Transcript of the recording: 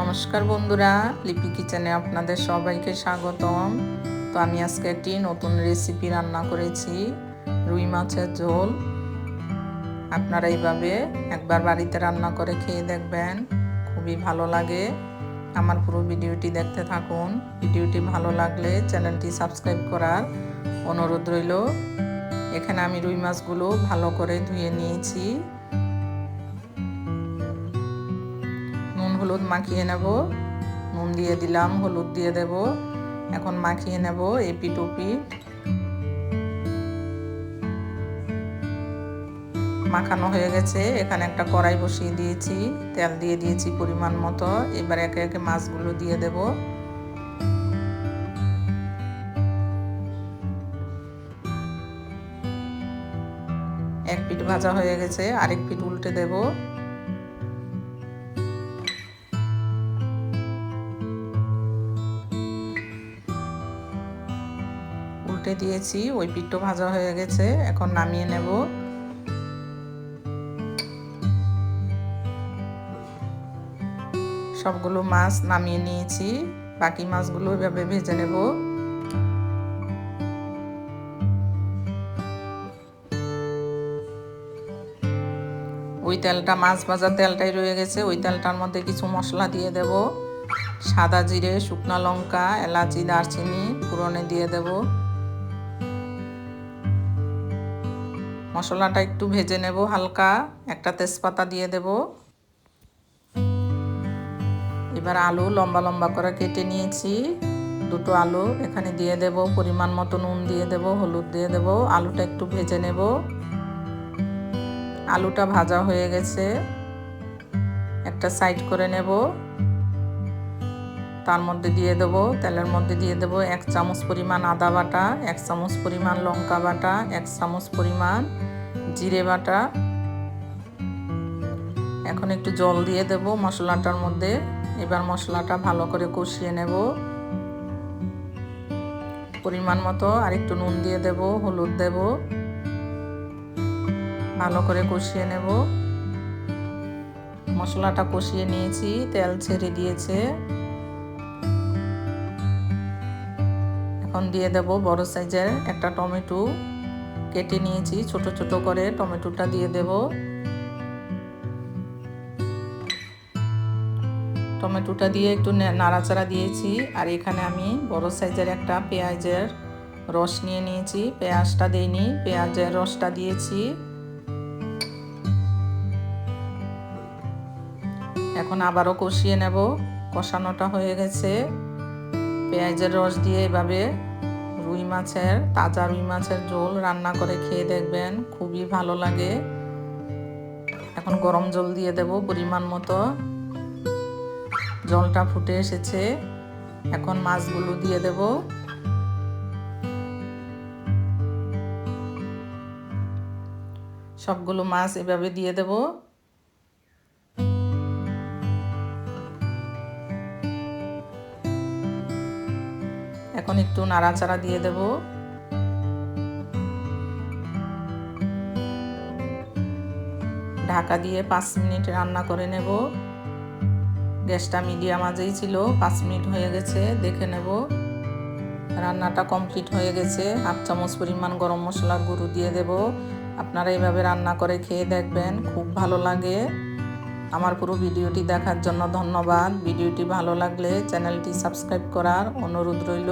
নমস্কার বন্ধুরা, লিপি কিচেনে আপনাদের সবাইকে স্বাগতম। তো আমি আজকে একটি নতুন রেসিপি রান্না করেছি, রুই মাছের ঝোল। আপনারা এইভাবে একবার বাড়িতে রান্না করে খেয়ে দেখবেন, খুবই ভালো লাগে। আমার পুরো ভিডিওটি দেখতে থাকুন। ভিডিওটি ভালো লাগলে চ্যানেলটি সাবস্ক্রাইব করার অনুরোধ রইল। এখানে আমি রুই মাছগুলো ভালো করে ধুয়ে নিয়েছি। হলুদ মাখিয়ে নেব। নুন দিয়ে দিলাম, হলুদ দিয়ে দেব। এখন মাখিয়ে নেব এপিট ওপিট মাখানো হয়ে গেছে। এখানে একটা কড়াই বসিয়ে দিয়েছি। তেল দিয়ে দিয়েছি পরিমাণ মতো। এবার একে একে মাছগুলো দিয়ে দেব। এক পিঠ ভাজা হয়ে গেছে। আরেক পিঠ উল্টে দেবো। উল্টে দিয়েছি, ওই পিঠটো ভাজা হয়ে গেছে, এখন নামিয়ে নেব। সবগুলো মাছ নামিয়ে নিয়েছি, বাকি মাছগুলো এভাবে ভেজে নেব। ওই তেলটা, মাছ ভাজার তেলটাই রয়ে গেছে, ওই তেলটার মধ্যে কিছু মশলা দিয়ে দেব। সাদা জিরে, শুকনা লঙ্কা, এলাচি, দারচিনি পুরনে দিয়ে দেবো। মশলাটা একটু ভেজে নেব হালকা, একটা তেজপাতা দিয়ে দেব। এবার আলু লম্বা লম্বা করে কেটে নিয়েছি। দুটো আলু এখানে দিয়ে দেব, পরিমাণ মতো নুন দিয়ে দেব, হলুদ দিয়ে দেব, আলুটা একটু ভেজে নেব। আলুটা ভাজা হয়ে গেছে, একটা সাইড করে নেব। তার মধ্যে দিয়ে দেবো, তেলের মধ্যে দিয়ে দেবো এক চামচ পরিমাণ আদা বাটা, এক চামচ পরিমাণ লঙ্কা বাটা, এক চামচ পরিমাণ জিরে বাটা। এখন একটু জল দিয়ে দেব মশলাটার মধ্যে। এবার মশলাটা ভালো করে কষিয়ে নেব। পরিমাণ মতো আর একটু নুন দিয়ে দেব, হলুদ দেব। ভালো করে কষিয়ে নেব। মশলাটা কষিয়ে নিয়েছি, তেল ছেড়ে দিয়েছে। এখন দিয়ে দেব বড় সাইজের একটা টমেটো। কেটে নিয়েছি, ছোট ছোট করে টমেটোটা দিয়ে দেব। টমেটোটা দিয়ে একটু নাড়াচাড়া দিয়েছি, আর এখানে আমি বড় সাইজের একটা পেঁয়াজের রস নিয়ে নিয়েছি। পেঁয়াজটা দিইনি, পেঁয়াজের রসটা দিয়েছি। এখন আবারও কষিয়ে নেব, কষানোটা হয়ে গেছে। পেঁয়াজের রস দিয়ে এভাবে রুই মাছের, তাজা রুই মাছের ঝোল রান্না করে খেয়ে দেখবেন, খুবই ভালো লাগে। এখন গরম জল দিয়ে দেব পরিমাণ মতো। জলটা ফুটে এসেছে। এখন মাছগুলো দিয়ে দেব। সবগুলো মাছ এভাবে দিয়ে দেবো। এখন একটু নাড়াচাড়া দিয়ে দেব। ঢাকা দিয়ে পাঁচ মিনিট রান্না করে নেব। গ্যাসটা মিডিয়াম আজেই ছিল, পাঁচ মিনিট হয়ে গেছে, দেখে নেব। রান্নাটা কমপ্লিট হয়ে গেছে, হাফ চামচ পরিমাণ গরম মশলার গুঁড়ো দিয়ে দেব। আপনারা এইভাবে রান্না করে খেয়ে দেখবেন, খুব ভালো লাগে। আমার পুরো ভিডিওটি দেখার জন্য ধন্যবাদ। ভিডিওটি ভালো লাগলে চ্যানেলটি সাবস্ক্রাইব করার অনুরোধ রইল।